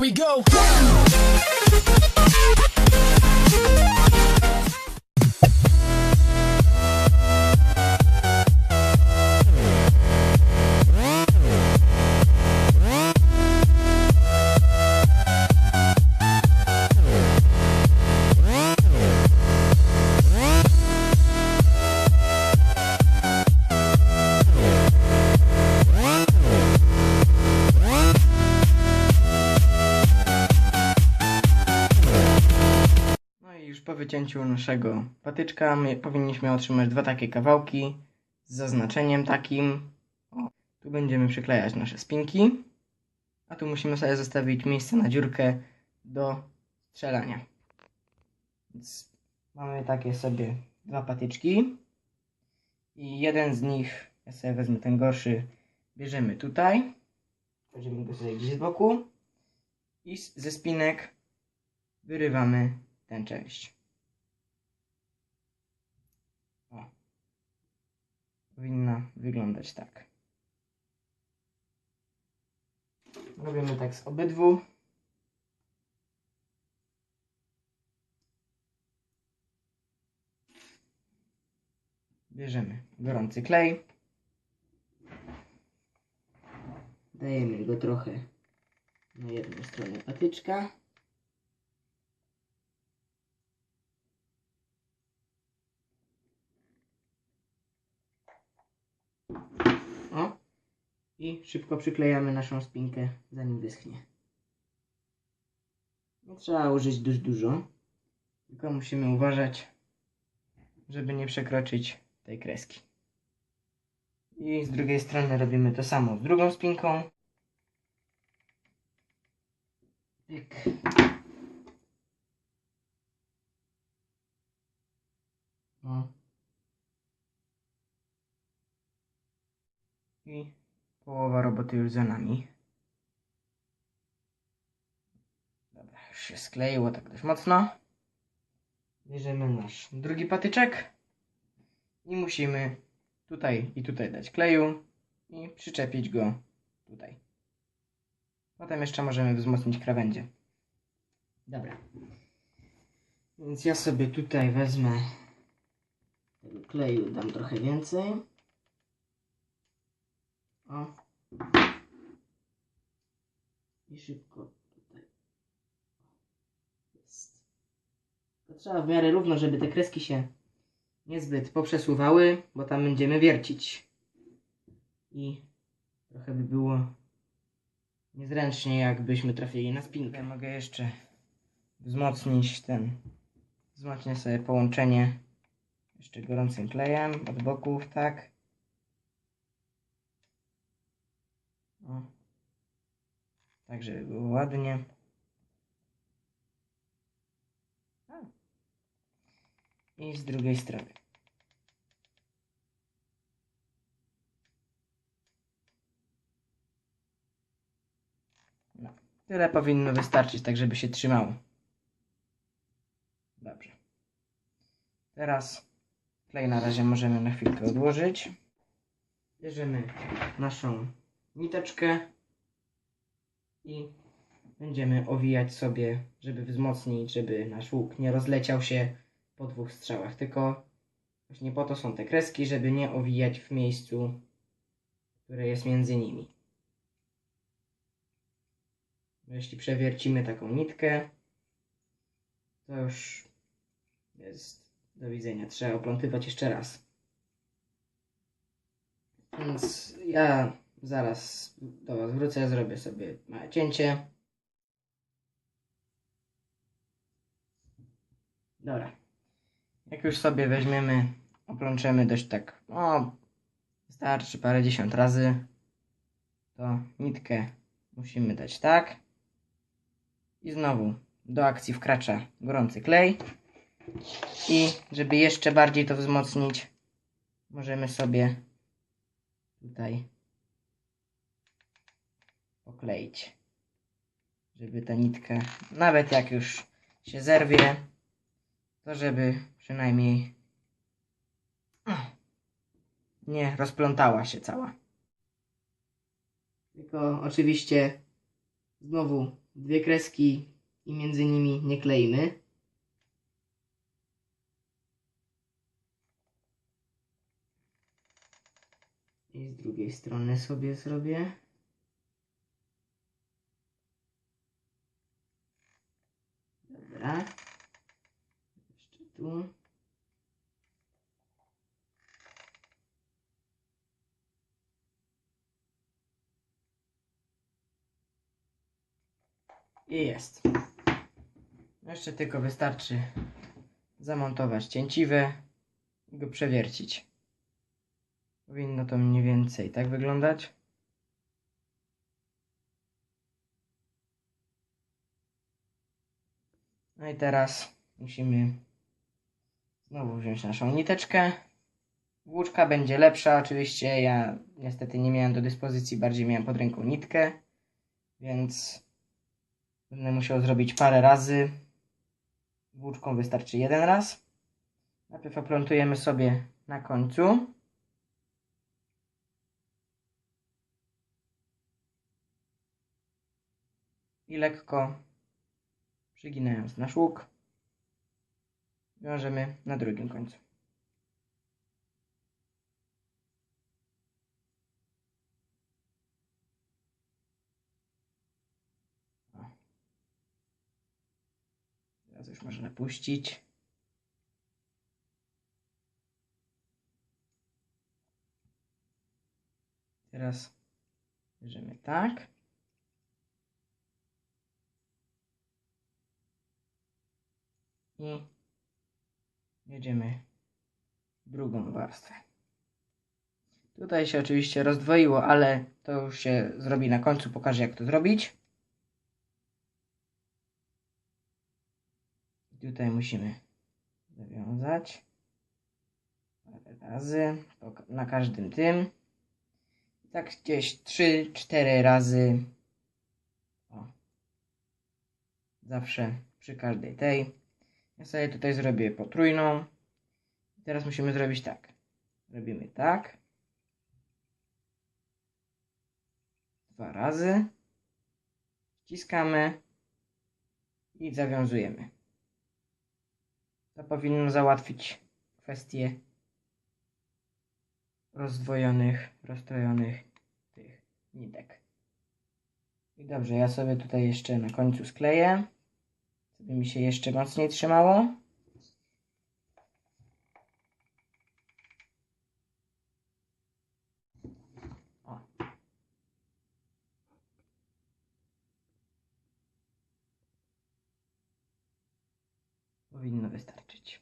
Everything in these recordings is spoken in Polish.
Here we go. Wycięciu naszego patyczka my powinniśmy otrzymać dwa takie kawałki z zaznaczeniem takim. O, tu będziemy przyklejać nasze spinki, a tu musimy sobie zostawić miejsce na dziurkę do strzelania. Więc mamy takie sobie dwa patyczki i jeden z nich, ja sobie wezmę ten gorszy, bierzemy tutaj, będziemy go sobie gdzieś z boku i ze spinek wyrywamy tę część. Powinna wyglądać tak. Robimy tak z obydwu. Bierzemy gorący klej. Dajemy go trochę na jedną stronę patyczka. O. I szybko przyklejamy naszą spinkę, zanim wyschnie. Nie trzeba użyć dość dużo, tylko musimy uważać, żeby nie przekroczyć tej kreski. I z drugiej strony robimy to samo z drugą spinką. Pyk. I połowa roboty już za nami. Dobra, już się skleiło tak dość mocno. Bierzemy nasz drugi patyczek i musimy tutaj i tutaj dać kleju i przyczepić go tutaj. Potem jeszcze możemy wzmocnić krawędzie. Dobra. Więc ja sobie tutaj wezmę tego kleju, dam trochę więcej. O. I szybko tutaj. Jest. To trzeba w miarę równo, żeby te kreski się niezbyt poprzesuwały, bo tam będziemy wiercić. I trochę by było niezręcznie, jakbyśmy trafili na spinkę. Mogę jeszcze wzmocnić ten, wzmocnię sobie połączenie jeszcze gorącym klejem od boków, tak. O. Tak, żeby było ładnie. I z drugiej strony. No. Tyle powinno wystarczyć, tak żeby się trzymało. Dobrze. Teraz klej na razie możemy na chwilkę odłożyć. Bierzemy naszą niteczkę i będziemy owijać sobie, żeby wzmocnić, żeby nasz łuk nie rozleciał się po dwóch strzałach, tylko właśnie po to są te kreski, żeby nie owijać w miejscu, które jest między nimi. Bo Jeśli przewiercimy taką nitkę, to już jest do widzenia. Trzeba oplątywać jeszcze raz. Więc ja zaraz do Was wrócę, zrobię sobie małe cięcie. Dobra. Jak już sobie weźmiemy, oplączemy dość tak, o, wystarczy parę dziesiąt razy, to nitkę musimy dać tak. I znowu do akcji wkracza gorący klej. I żeby jeszcze bardziej to wzmocnić, możemy sobie tutaj pokleić. Żeby ta nitka, nawet jak już się zerwie, to żeby przynajmniej nie rozplątała się cała. Tylko oczywiście znowu dwie kreski i między nimi nie kleimy. I z drugiej strony sobie zrobię. Dobra. Jeszcze tu. I jest. Jeszcze tylko wystarczy zamontować cięciwe i go przewiercić. Powinno to mniej więcej tak wyglądać. No i teraz musimy znowu wziąć naszą niteczkę. Włóczka będzie lepsza, oczywiście. Ja niestety nie miałem do dyspozycji, bardziej miałem pod ręką nitkę, więc będę musiał zrobić parę razy. Włóczką wystarczy jeden raz. Najpierw oplątujemy sobie na końcu. I lekko przyginając nasz łuk, wiążemy na drugim końcu. Teraz już można puścić. Teraz bierzemy tak. I jedziemy drugą warstwę. Tutaj się oczywiście rozdwoiło, ale to już się zrobi na końcu. Pokażę jak to zrobić. Tutaj musimy zawiązać parę razy na każdym tym. Tak gdzieś 3-4 razy. O. Zawsze przy każdej tej. Ja sobie tutaj zrobię potrójną. Teraz musimy zrobić tak. Robimy tak. Dwa razy. Wciskamy i zawiązujemy. To powinno załatwić kwestię rozdwojonych, rozstrojonych tych nitek. I dobrze, ja sobie tutaj jeszcze na końcu skleję, żeby mi się jeszcze mocniej trzymało. Powinno wystarczyć.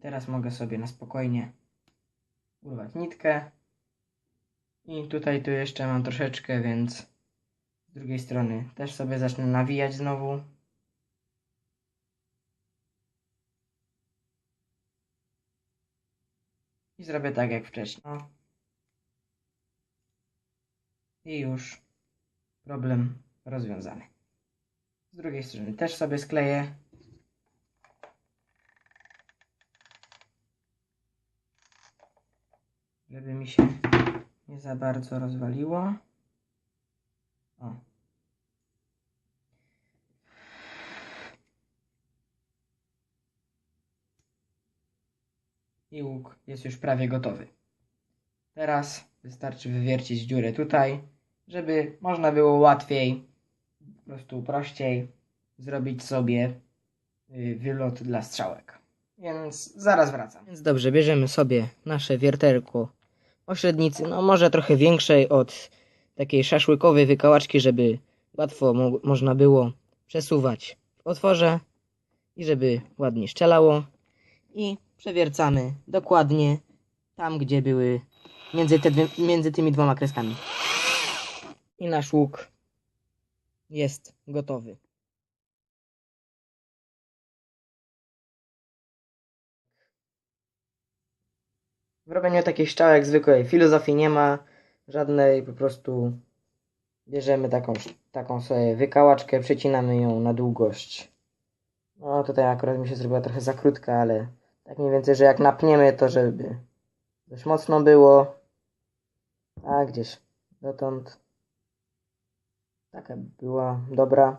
Teraz mogę sobie na spokojnie urwać nitkę. I tutaj tu jeszcze mam troszeczkę, więc z drugiej strony też sobie zacznę nawijać znowu. I zrobię tak jak wcześniej. O. I już problem rozwiązany. Z drugiej strony też sobie skleję. Żeby mi się nie za bardzo rozwaliło. O. I łuk jest już prawie gotowy. Teraz wystarczy wywiercić dziurę tutaj, żeby można było łatwiej, po prostu prościej zrobić sobie y, wylot dla strzałek. Więc zaraz wracam. Więc dobrze, bierzemy sobie nasze wierterko o średnicy, no może trochę większej od takiej szaszłykowej wykałaczki, żeby łatwo mo można było przesuwać w otworze i żeby ładnie szczelało. I przewiercamy dokładnie tam, gdzie były między, te między tymi dwoma kreskami. I nasz łuk jest gotowy. W robieniu takich szczałek zwykłej filozofii nie ma żadnej, po prostu bierzemy taką, taką sobie wykałaczkę, przecinamy ją na długość. No tutaj akurat mi się zrobiła trochę za krótka, ale tak mniej więcej, że jak napniemy to, żeby dość mocno było. A gdzieś dotąd. Taka była dobra.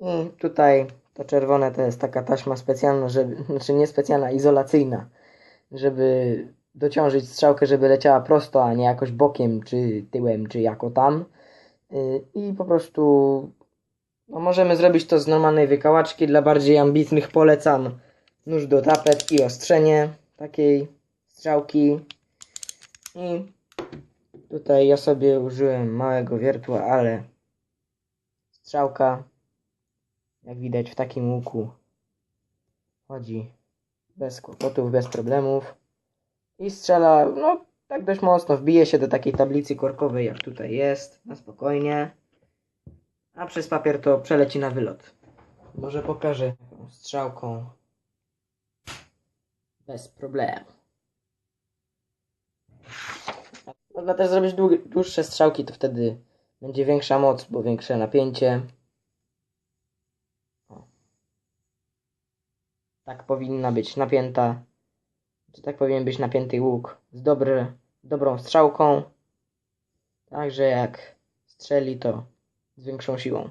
I tutaj to czerwone to jest taka taśma specjalna, żeby, znaczy nie specjalna, izolacyjna, żeby dociążyć strzałkę, żeby leciała prosto, a nie jakoś bokiem, czy tyłem, czy jako tam. Y, I po prostu no możemy zrobić to z normalnej wykałaczki. Dla bardziej ambitnych polecam nóż do tapet i ostrzenie takiej strzałki. I tutaj ja sobie użyłem małego wiertła, ale strzałka, jak widać w takim łuku, chodzi bez kłopotów, bez problemów. I strzela, no tak dość mocno, wbije się do takiej tablicy korkowej, jak tutaj jest, na spokojnie. A przez papier to przeleci na wylot. Może pokażę strzałką. Bez problemu. Można też zrobić dłu- dłuższe strzałki, to wtedy będzie większa moc, bo większe napięcie. Tak powinna być napięta. Czy tak powinien być napięty łuk z dobry, dobrą strzałką. Także jak strzeli to z większą siłą.